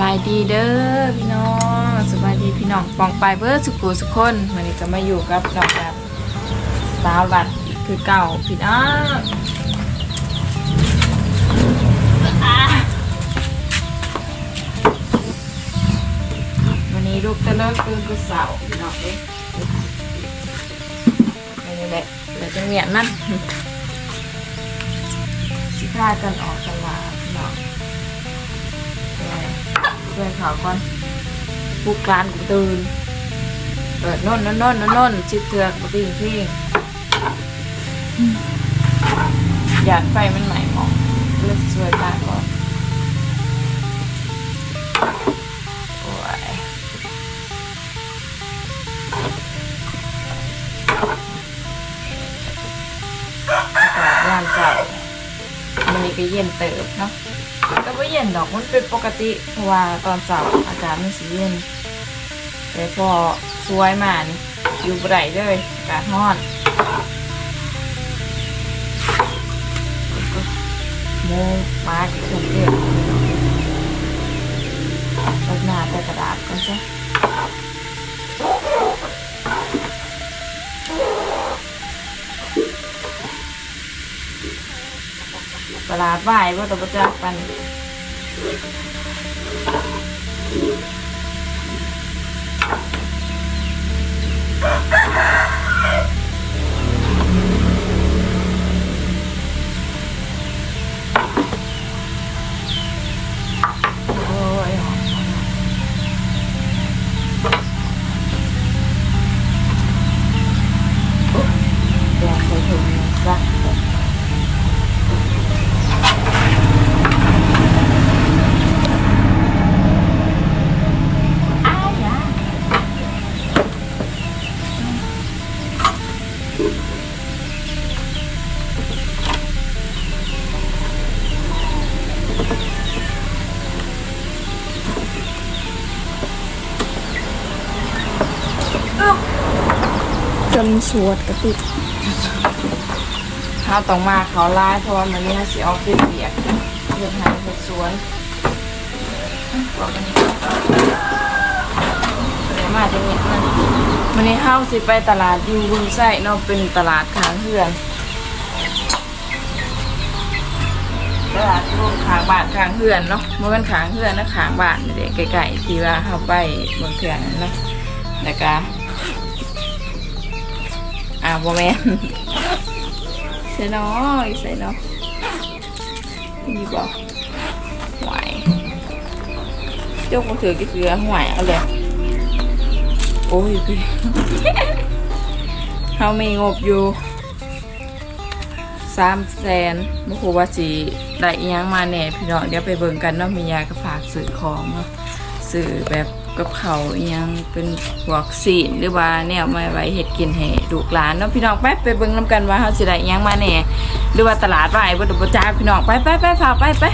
บายดีเด้อพี่น้องสบายดีพี่น้องปองไปเบิร์สุกูสุคนวันนี้ก็มาอยู่กับน้องแบบสาวบัดคือเก่าพี่น้องอะวันนี้ลูกจะเลิกตื่นกูสาร์พี่น้องเอ้ยนี่แหละเดี๋ยวจะเหมียนมันสิพากันออกตลาด พี่องช่วยเขาก่อนผู้การกูตื่นเปิดน่นน่นน่นน่นชิดเถือกกูตื่นพี่อยากไฟมันใหม่หมองเลือกช่วยตาก่อนโอ้ยอากาศยามเช้ามันนี่ก็เย็นเติบเนาะ ก็ไม่เย็นดอกมันเป็นปกติเพราะว่าตอนเช้าอากาศมันสีเย็นแต่พอสวยมานี่อยู่ไร่เลยอากาศร้อนโมมาอีกคนเดียวรดหน้าแต่กระดาษก็ ประหลาดไหวว่าตัวประจักปัน สวดกระติกเขาต้องมาเขาไล่เพราะว่ามันนี่สิออกเปียกเบียกหายเป็นสวนบอกกันนี้เดี๋ยวมาจะเห็นมันวันนี้เข้าสิไปตลาดยูบุญไส้เนาะเป็นตลาดขางเฮือนตลาดรวมขางบานขางเฮือนเนาะมื่อวันขางเฮือนนะขางบานนี่เด็กไก่ๆที่ว่าเข้าไปเมืองเถื่อนนั่นนะแล้วก็ อ่าโมแมนใส่น้อยใส่น้อยนี่บอกหวายเจ้าคนถือกี่เสือหวายเอาเลยโอ้ยพี่เขามีงบอยู่สามแสนบ่ฮู้ว่าสิได้อิหยังมาแหน่พี่น้องเดี๋ยวไปเบิ่งกันเนาะมียาก็ฝากซื้อของเนาะซื้อแบบ กับเขาวอิหยังเป็นพวกซีนหรือว่าเนี่ยมาไว้เห็ดกินให้ลูกหลานเนาะพี่น้องไปไปเบิ่งน้ำกันว่าเขาสิได้อิหยังมาแน่หรือว่าตลาดไหวบ่ได้บ่จ้าพี่น้องไปไปไปฝากไปไป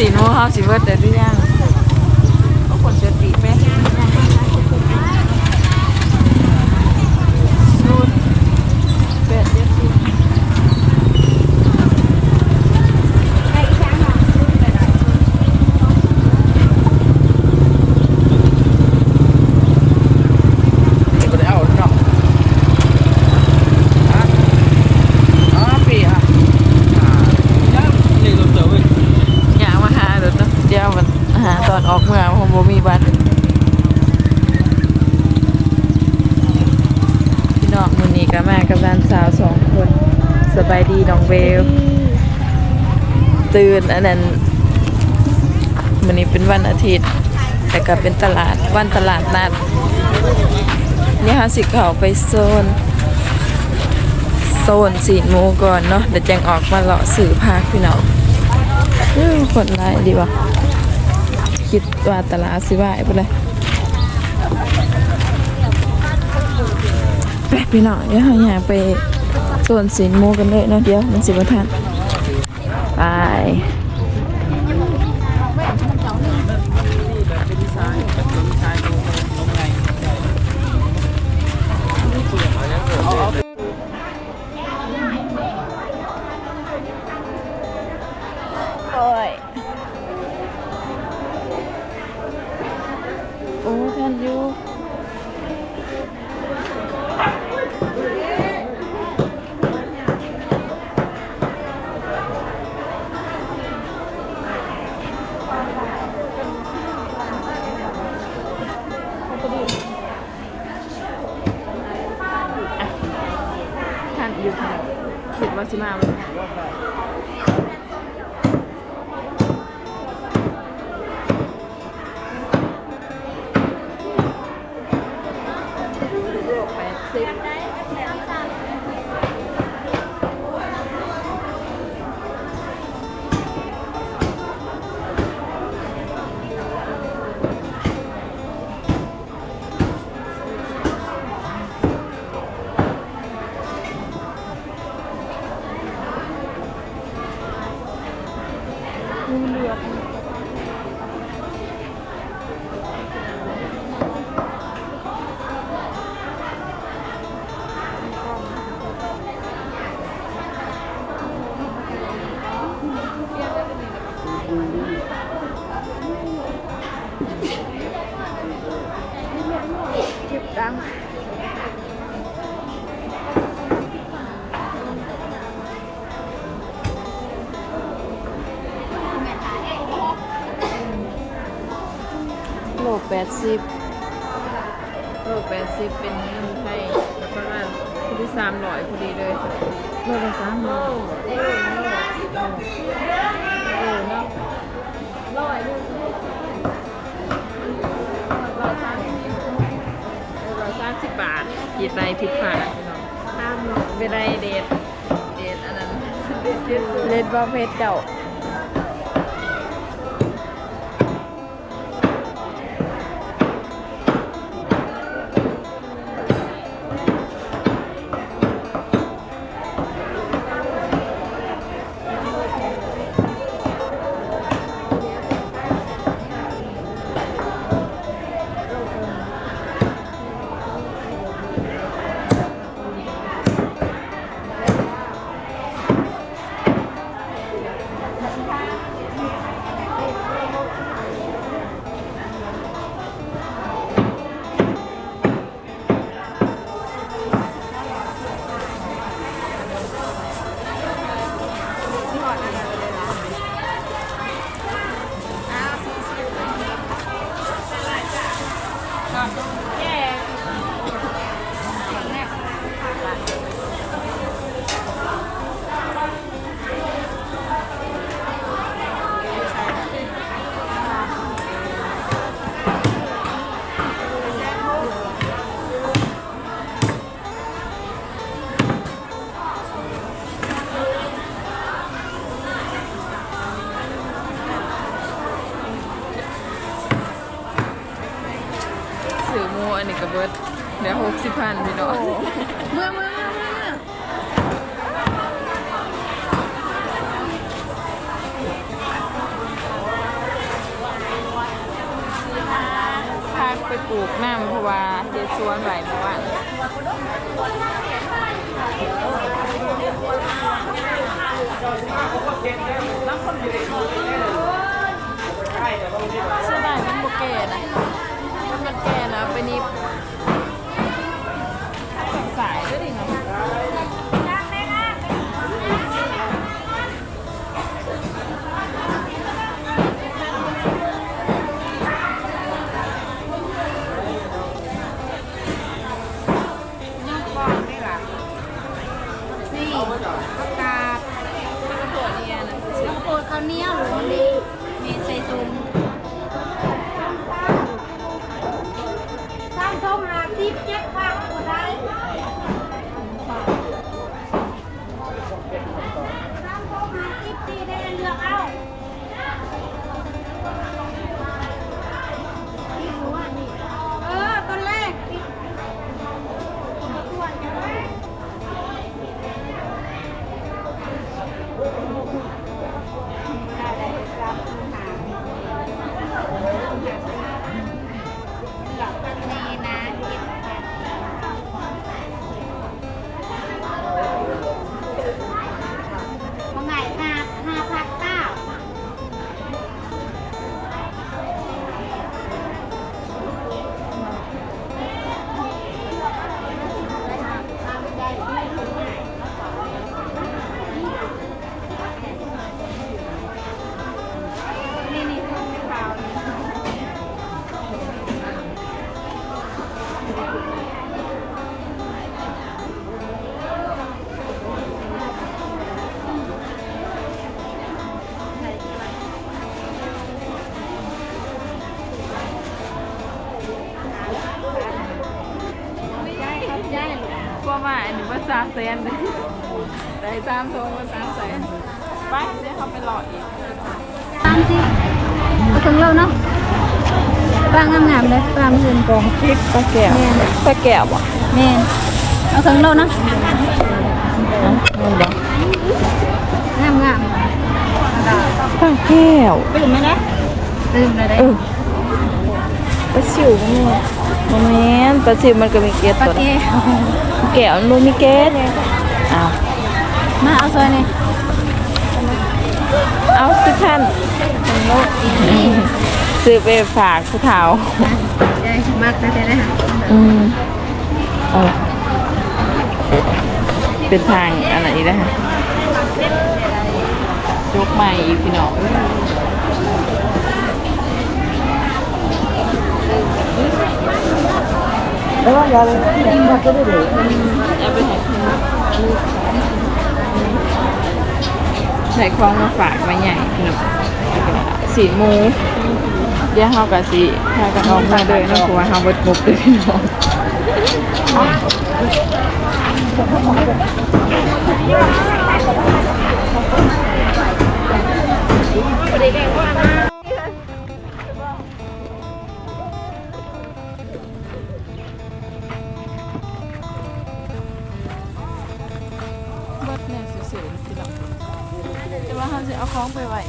สีนู้เขาสีเบิดแต่หรือยังเอาคนจะตีไปสูตรเป็ดเจ็ดสิบ ก็ได้เอาเนาะฮะอ๋อปีฮะอ่ายังนี่ตัวเต๋อเว้ย อยากมาหาเดี๋ยวนะเดี๋ยวมันหาตอนออกเมืองผมบ่มีบัตรพี่น้องมื้อนี้ก็มากับร้านสาวสองคนสบายดีน้อง เบลตื่นอันนั้นมื้อนี้เป็นวันอาทิตย์ แต่ก็เป็นตลาดวันตลาดนัดนี่ค่ะสิเขาไปโซน โซนสีนหมูก่อนเนาะเดี๋ยวแจงออกมาเลาะสื่อภาพี่น้องคนไรดีวะคิดว่าตลาดสิว่าไปเลยไปพี่น้องเดี๋ยวเราอยากไป โซนสินโมูกันเลยเนาะเดี๋ยวมันสิบทันไป คิ งูเาทกีดไรผิดพลาดพี่น้องห้ามเป็นไรเดทเดทอันนั้นเลดบอลเพชรเจ้า ลือหกสิบพันพี่น้องเมื่อเมื่อเมื่อเมื่อพาไปปลูกน้ำเพราะว่าเจ๊ชวนไหวเมื่อวานเสื้อได้มันโบเกนะมันโแก่นะไปนิบ สามแสนเลยได้สามทงว่าสามแสนไปเดี๋ยวเขาไปหลอดอีกตามสิเอาถึงเราเนาะปลางามๆเลยปลาเงินกองพริกปลาแก้วปลาแก้วอะแม่นเอาถึงเราเนาะงามงามปลาแก้วตื่นไหมนะตื่นเลยได้เออปสิวก็มี โมเมนปลาสิวมันก็มีเกล็ดปลาตัวเกนะแก้วมันบ่มีเกล็ดอ้าวมาเอาซอยนี่เอาสิท่านซื้อไปฝากผู้เฒ่าได้มากได้ได้อืมเออเป็นทางอะไรอีกนะฮะยกใหม่อีกพี่น้องแล้วก็ยาเลยมาก็ได้เลยเอาไปไหน ใส่คล้องมาฝากมาใหญ่พี่น้องสีหมูเดี๋ยวเฮากับสิพากันออกมาเดินเนาะเพราะว่าเฮาเบิดมุกเลยพี่น้องเเอาของไปไว้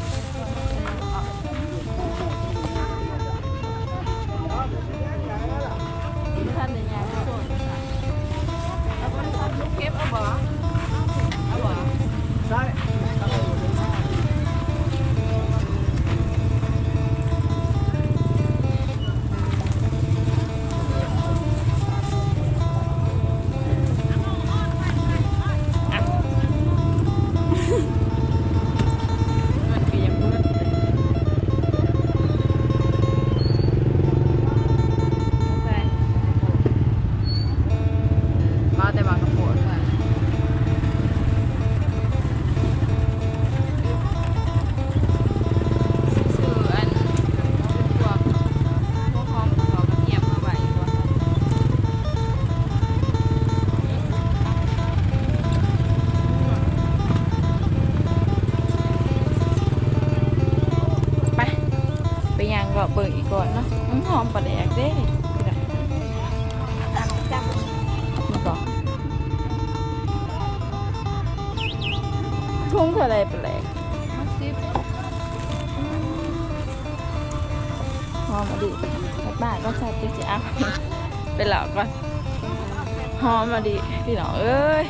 ก็เบิ่งอีกก่อนเนาะหอมปลาแดกเด้นี่ก่อนทุ่งเท่าไรปลาแดกหอมมาดิบ้านก็ชอบจิ๊กจิ๊กเอาไปหลอกก่อนหอมมาดิพี่น้องเอ้ย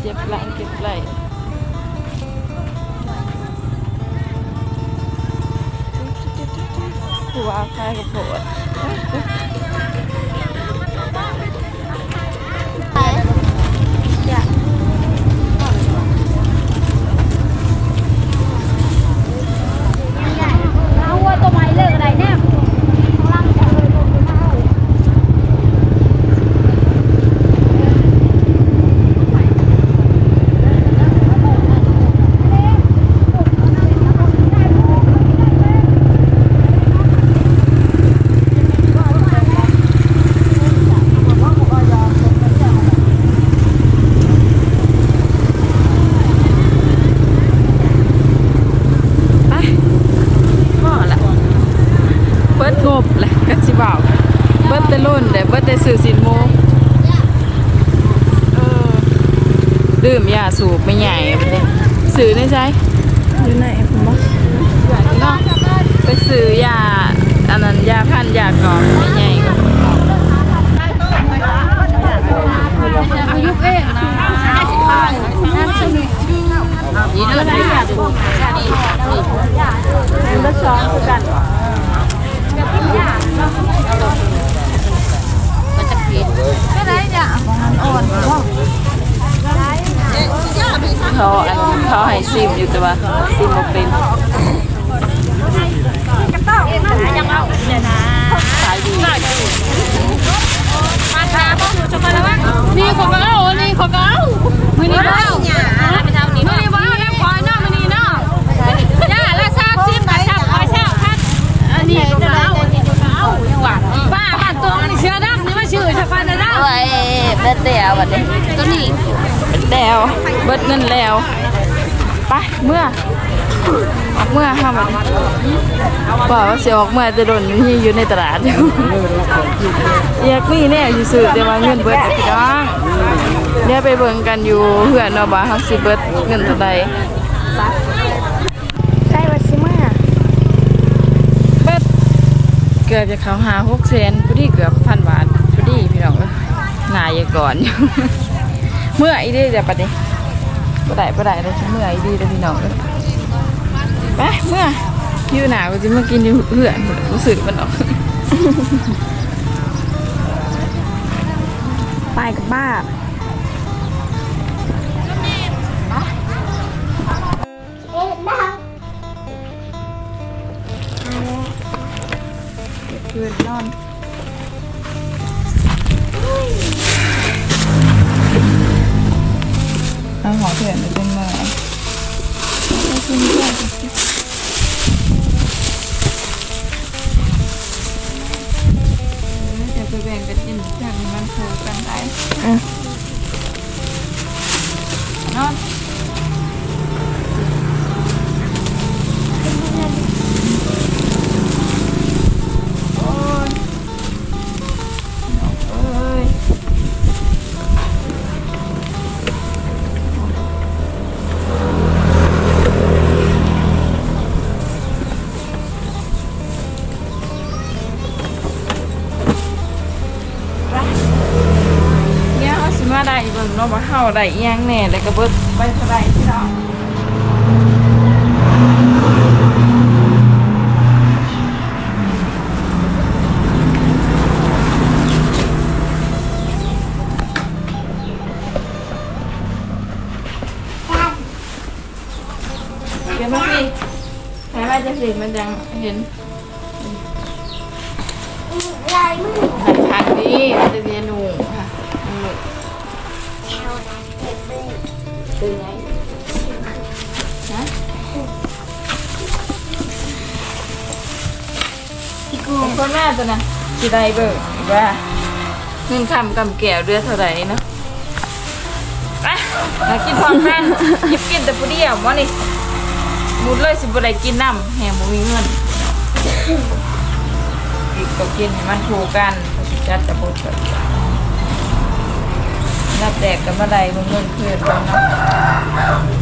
เจ็บหลเจ็บไหลือว่าครกับโผด เอาวัวตัวใหม่เลิกอะไรเนี่ยของรังจะเลยลงไปเอา ไปพ่อละเบิดงบแหละก็สิบอกเบิดแต่รุ่นแต่เบิดแต่สื่อสินโมเออดื่ มยาสูบไม่ใหญ่บัดนี้สื่อในใจอยู่ไหนผมบอกเนาะไปซื้อยาอันนั้นยาพันยากรอกไม่ใหญ่ก็อายุเองนะนั่นสนิทยีเลือดยาสูบนี่นี่เลือดช้อนคือกันก็ได้จ้ะ เขาอันเขาให้ซิมอยู่แต่ว่าซิมบ่เป็นยังเอาเนี่ยนะขายดีมาทาบ้องอยู่จะมาแล้วนี่ของก็เอานี่ของก็เอามือนี้บ้าไมือนี้บ้าแม่ขอหน้ามือนี้เนาะย่าละทราบซิมกับทราบขอทราบพัดอันนี้ก็เอาอันนี้ก็เอาจังหวะบ้าบ้านตัวนี่เชื่อดักนี่มาชื่อชาวบ้านนะดักโอ้ยเบิดแล้วบัดนี้ตัวนี้ แล้วเบิดเงินแล้วไปเมื่อออกเมื่อห้าบัดนี้บอกว่าสิออกเมื่อจะโดนอยู่ที่อยู่ในตลาดอยู่อยากมีแน่อยู่ซื้อแต่ว่าเงินเบิดพี่น้องเดี๋ยวไปเบิ่งกันอยู่เพื่อนเนาะว่าเฮาสิเบิดเงินเท่าใดใช่ว่าสิมาเบิดเกือบจะเข้าหา6แสนพอดีเกือบพันบาทพอดีพี่น้องเอ้ยหนายาก่อนอยู่ เมื่ออีด้เดี๋ยวปะนี้บ่ได้บ่ได้เลยเมื่ออีดีเด้อพี่น้องเอ้ยไปเมื่ออยู่หนาวก็สิมากินอยู่เพื่อนรู้สึกมันออกไปกับบ้าคืนนอน หัวเถื่อนไปเป็นเมื่อเอาขึ้นด้วยเดี๋ยวไปแบ่งกันกินอย่างมันโคกันได้ ได้อีหยังแหน่แล้วก็เบิดไปเท่าใดพี่น้อง เบิกว่าเงินคำกำแก้วเดือนเท่าไหร่เนาะไปมากินพร้อมกันหยิบกินแต่ผู้เดียววะนี่มุดเลยสิบ่ได้กินน้ำแหงบ่มีเงินอีกก็กินให้มันถูกกันจัดจะบุกกันนับแดกกันมาได้เงินเพื่อนแล้วเนาะ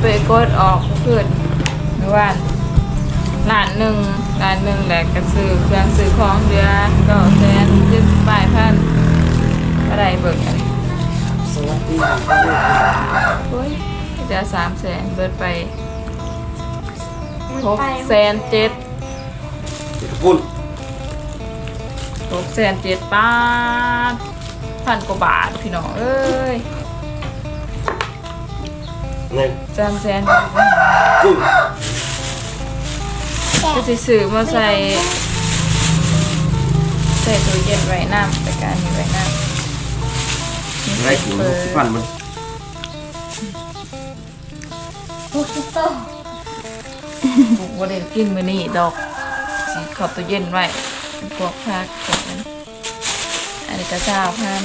ไปกดออกเพื่อนเมื่อวานล้านหนึ่ง ล้านหนึ่งแหละก็ซื้อเครื่องซื้อของเดือนก็แสนเจ็ดสิบปลายพันก็ได้เบิกอันนี้สวัสดีโอ้ยเดือนสามแสนเบิดไปหกแสนเจ็ดคุณหกแสนเจ็ดบาทพันกว่าบาทพี่น้องเอ้ยเงินสามแสนคุณ ก็สิซื้อมาใส่ ใส่ตู้เย็นไว้น้ำแต่การนี้ไว้น้ำนี่อะไรกินเปิดฟันมันหกสิบโตบุกบริกินมื้อนี้ดอกสิขอบตู้เย็นไว้พวกผักพวกนั้นอันนี้ก็เจ้าพัน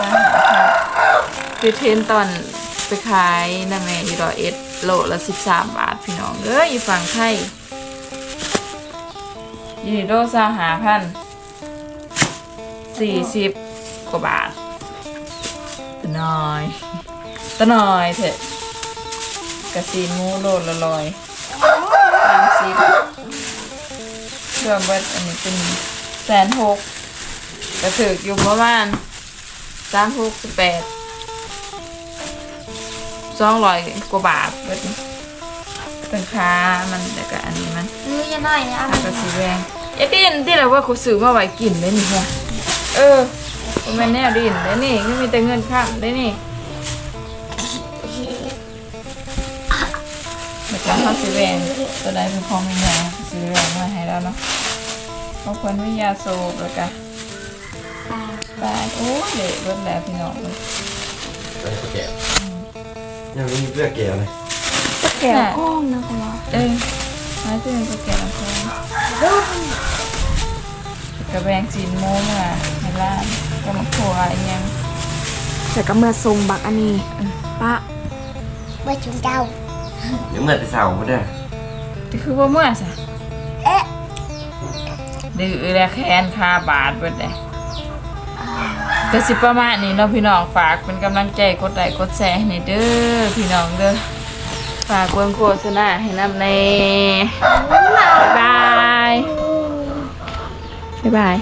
อันนี้ก็เจ้าหาพันคือเทนตอนไปขายนะแม่อีรอเอ็ดโลละสิบสามบาทพี่น้องเอ้ยอยู่ฝั่งไทย ยูนิโดซาหาพันสี่สิบกว่าบาทตะน้อยตะน้อยเถอะกระซีนหมูโลละร้อยสามสิบเพื่อเบิดอันนี้เป็นแสนหกกระถืออยู่ประมาณสามหกสิบแปดสองร้อยกว่าบาทเบิดเป็นค่ามันแต่ก็อันนี้มันนี่จะหน่อยนะอาก็สีแดง ไอ้ดินที่เราว่ากูซื้อมาไว้กินได้นี่ค่ะเออบ่แมันแน่ดินได้นี่ไม่มีแต่เงินข้ามได้นี่แล้วก็ข้าวสีแดงตัวใดเป็นของมีหยาสีแดงมาให้แล้วเนาะบางคนวิยาโซบแล้วก็ตายโอ้ยเละเบิดแล้วพี่น้องเลยอะไรแก่ยังมีเพื่อแก่เลยแก้วก้องนะคุณหมอเออมาที่เป็นโปรแกรมข องกระแบงจีนโม้มาให้ร้านก็มาโผล่อะไรยังแต่ก็เมื่อทรงบักอันนี้ป้าเมื่อชุมเจ้าเดี๋ยวเมื่อแต่เสาร์ก็ได้ที่คือว่าเมื่อสะเอ๊ะดื้อแล้วแค้นคาบาทเบิดเลยก็สิประมาณนี้เนาะพี่น้องฝากเป็นกำลังใจกดไลค์กดแชร์ให้หน่อยเด้อพี่น้องเด้อ ฝากเบิ่งโฆษณาให้นำในบายบายบ๊ายบาย